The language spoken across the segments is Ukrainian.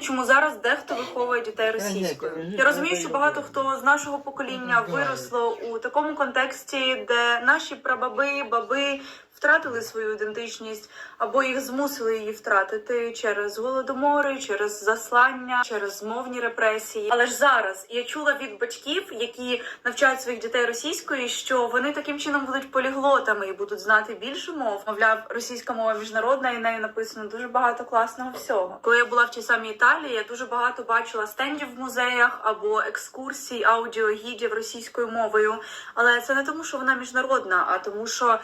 Чому зараз дехто виховує дітей російською? Я розумію, що багато хто з нашого покоління виросло у такому контексті, де наші прабаби, баби втратили свою ідентичність або їх змусили її втратити через голодомори, через заслання, через мовні репресії. Але ж зараз я чула від батьків, які навчають своїх дітей російської, що вони таким чином будуть поліглотами і будуть знати більше мов. Мовляв, російська мова міжнародна і нею написано дуже багато класного всього. Коли я була в тій самій Італії, я дуже багато бачила стендів в музеях або екскурсій, аудіогідів російською мовою. Але це не тому, що вона міжнародна, а тому, що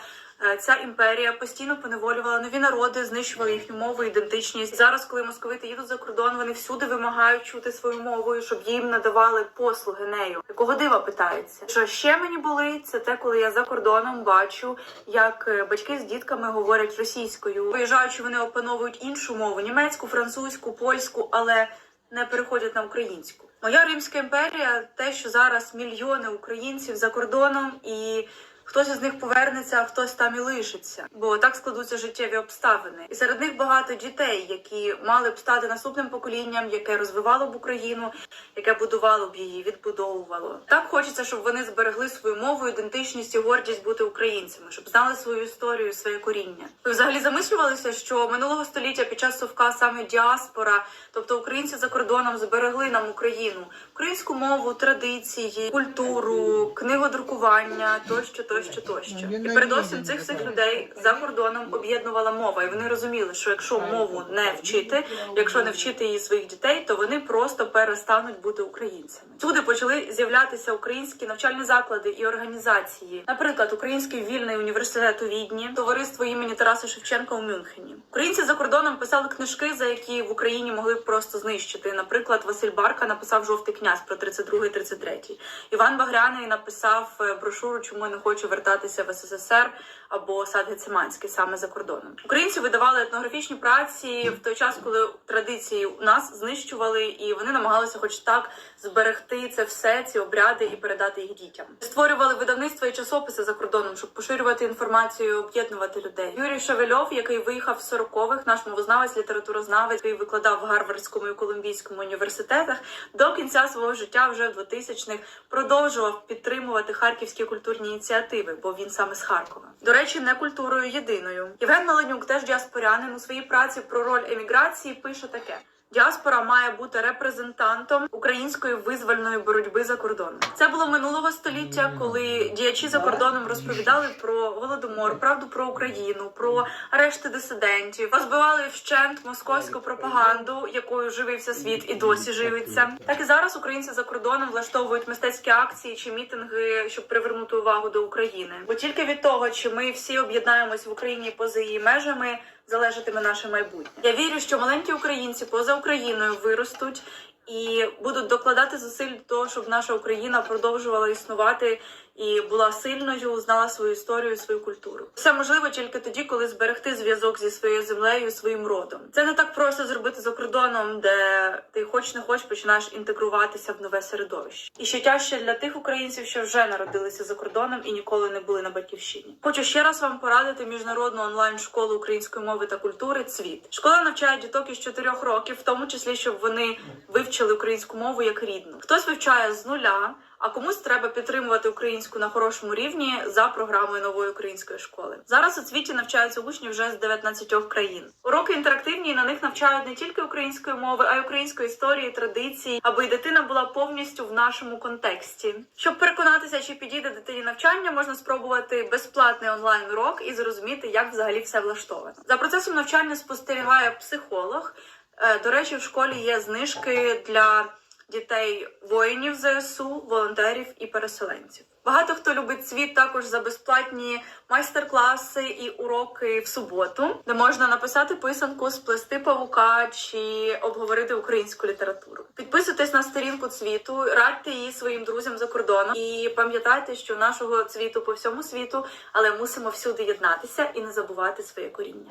Ця імперія постійно поневолювала нові народи, знищувала їхню мову, ідентичність. Зараз, коли московити їдуть за кордон, вони всюди вимагають чути свою мову, щоб їм надавали послуги нею. Якого дива питається? Що ще мені болить, це те, коли я за кордоном бачу, як е, батьки з дітками говорять російською. Виїжджаючи, вони опановують іншу мову: німецьку, французьку, польську, але не переходять на українську. Моя Римська імперія, те, що зараз мільйони українців за кордоном і. Хтось із них повернеться, а хтось там і лишиться, бо так складуться життєві обставини. І серед них багато дітей, які мали б стати наступним поколінням, яке розвивало б Україну, яке будувало б її, відбудовувало. Так хочеться, щоб вони зберегли свою мову, ідентичність і гордість бути українцями, щоб знали свою історію, своє коріння. Ви взагалі замислювалися, що минулого століття під час совка саме діаспора, тобто українці за кордоном, зберегли нам Україну, українську мову, традиції, культуру, книгодрукування тощо, тощо, тощо. І передовсім цих всіх людей за кордоном об'єднувала мова, і вони розуміли, що якщо мову не вчити, якщо не вчити її своїх дітей, то вони просто перестануть бути українцями. Всюди почали з'являтися українські навчальні заклади і організації, наприклад, Український вільний університет у Відні, товариство імені Тараса Шевченка у Мюнхені. Українці за кордоном писали книжки, за які в Україні могли б просто знищити. Наприклад, Василь Барка написав Жовтий князь про 32-33. Іван Багряний написав е, брошуру Чому я не хочу вертатися в СССР або сад Гециманський саме за кордоном. Українці видавали етнографічні праці в той час, коли традиції у нас знищували, і вони намагалися, хоч так, зберегти це все, ці обряди і передати їх дітям. Створювали видавництва і часописи за кордоном, щоб поширювати інформацію, об'єднувати людей. Юрій Шевельов, який виїхав з 40-х, наш мовознавець, літературознавець, який викладав в Гарвардському і Колумбійському університетах, до кінця свого життя вже в 2000-х продовжував підтримувати харківські культурні ініціативи, бо він саме з Харкова. До речі, не культурою єдиною. Євген Маленюк, теж діаспорянин, у своїй праці про роль еміграції пише таке. Діаспора має бути репрезентантом української визвольної боротьби за кордоном. Це було минулого століття, коли діячі за кордоном розповідали про голодомор, правду про Україну, про арешти дисидентів, позбивали вщент московську пропаганду, якою живився світ і досі живиться. Так і зараз українці за кордоном влаштовують мистецькі акції чи мітинги, щоб привернути увагу до України. Бо тільки від того, чи ми всі об'єднаємось в Україні поза її межами залежатиме наше майбутнє. Я вірю, що маленькі українці поза Україною виростуть і будуть докладати зусиль до того, щоб наша Україна продовжувала існувати і була сильною, знала свою історію, свою культуру. Все можливо тільки тоді, коли зберегти зв'язок зі своєю землею, своїм родом. Це не так просто зробити за кордоном, де ти хоч не хоч починаєш інтегруватися в нове середовище. І ще тяжче для тих українців, що вже народилися за кордоном і ніколи не були на батьківщині. Хочу ще раз вам порадити міжнародну онлайн школу української мови та культури. Цвіт школа навчає діток із 4 років, в тому числі, щоб вони вивчили українську мову як рідну. Хтось вивчає з нуля. А комусь треба підтримувати українську на хорошому рівні за програмою нової української школи. Зараз у світі навчаються учні вже з 19 країн. Уроки інтерактивні на них навчають не тільки української мови, а й української історії, традиції, аби й дитина була повністю в нашому контексті. Щоб переконатися, чи підійде дитині навчання, можна спробувати безплатний онлайн урок і зрозуміти, як взагалі все влаштовано. За процесом навчання спостерігає психолог. Е, До речі, в школі є знижки для дітей воїнів ЗСУ, волонтерів і переселенців. Багато хто любить світ також за безплатні майстер-класи і уроки в суботу, де можна написати писанку, сплести павука чи обговорити українську літературу. Підписуйтесь на сторінку цвіту, радьте її своїм друзям за кордоном і пам'ятайте, що нашого цвіту по всьому світу, але мусимо всюди єднатися і не забувати своє коріння.